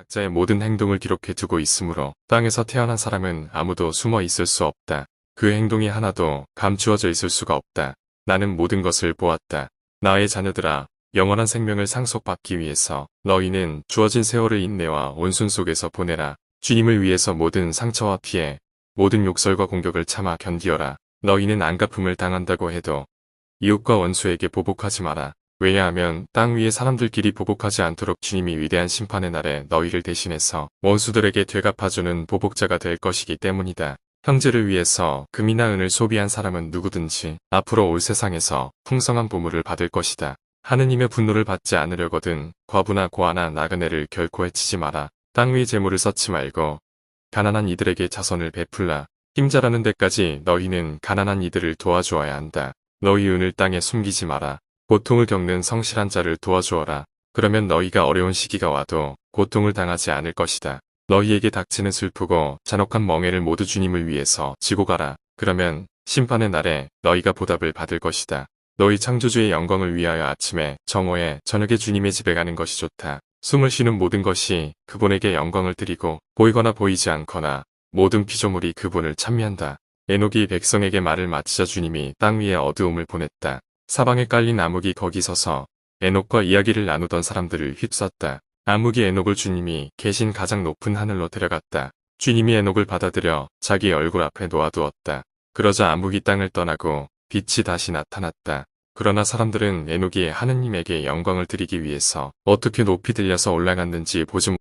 각자의 모든 행동을 기록해 두고 있으므로 땅에서 태어난 사람은 아무도 숨어 있을 수 없다. 그 행동이 하나도 감추어져 있을 수가 없다. 나는 모든 것을 보았다. 나의 자녀들아, 영원한 생명을 상속받기 위해서 너희는 주어진 세월을 인내와 온순 속에서 보내라. 주님을 위해서 모든 상처와 피해, 모든 욕설과 공격을 참아 견디어라. 너희는 안갚음을 당한다고 해도 이웃과 원수에게 보복하지 마라. 왜냐하면 땅 위의 사람들끼리 보복하지 않도록 주님이 위대한 심판의 날에 너희를 대신해서 원수들에게 되갚아주는 보복자가 될 것이기 때문이다. 형제를 위해서 금이나 은을 소비한 사람은 누구든지 앞으로 올 세상에서 풍성한 보물을 받을 것이다. 하느님의 분노를 받지 않으려거든 과부나 고아나 나그네를 결코 해치지 마라. 땅 위 재물을 쌓지 말고 가난한 이들에게 자선을 베풀라. 힘자라는 데까지 너희는 가난한 이들을 도와주어야 한다. 너희 은을 땅에 숨기지 마라. 고통을 겪는 성실한 자를 도와주어라. 그러면 너희가 어려운 시기가 와도 고통을 당하지 않을 것이다. 너희에게 닥치는 슬프고 잔혹한 멍해를 모두 주님을 위해서 지고 가라. 그러면 심판의 날에 너희가 보답을 받을 것이다. 너희 창조주의 영광을 위하여 아침에 정오에 저녁에 주님의 집에 가는 것이 좋다. 숨을 쉬는 모든 것이 그분에게 영광을 드리고 보이거나 보이지 않거나 모든 피조물이 그분을 찬미한다. 에녹이 백성에게 말을 마치자 주님이 땅 위에 어두움을 보냈다. 사방에 깔린 암흑이 거기 서서 에녹과 이야기를 나누던 사람들을 휩쌌다. 암흑이 에녹을 주님이 계신 가장 높은 하늘로 데려갔다. 주님이 에녹을 받아들여 자기 얼굴 앞에 놓아두었다. 그러자 암흑이 땅을 떠나고 빛이 다시 나타났다. 그러나 사람들은 에녹이 하느님에게 영광을 드리기 위해서 어떻게 높이 들려서 올라갔는지 보지 못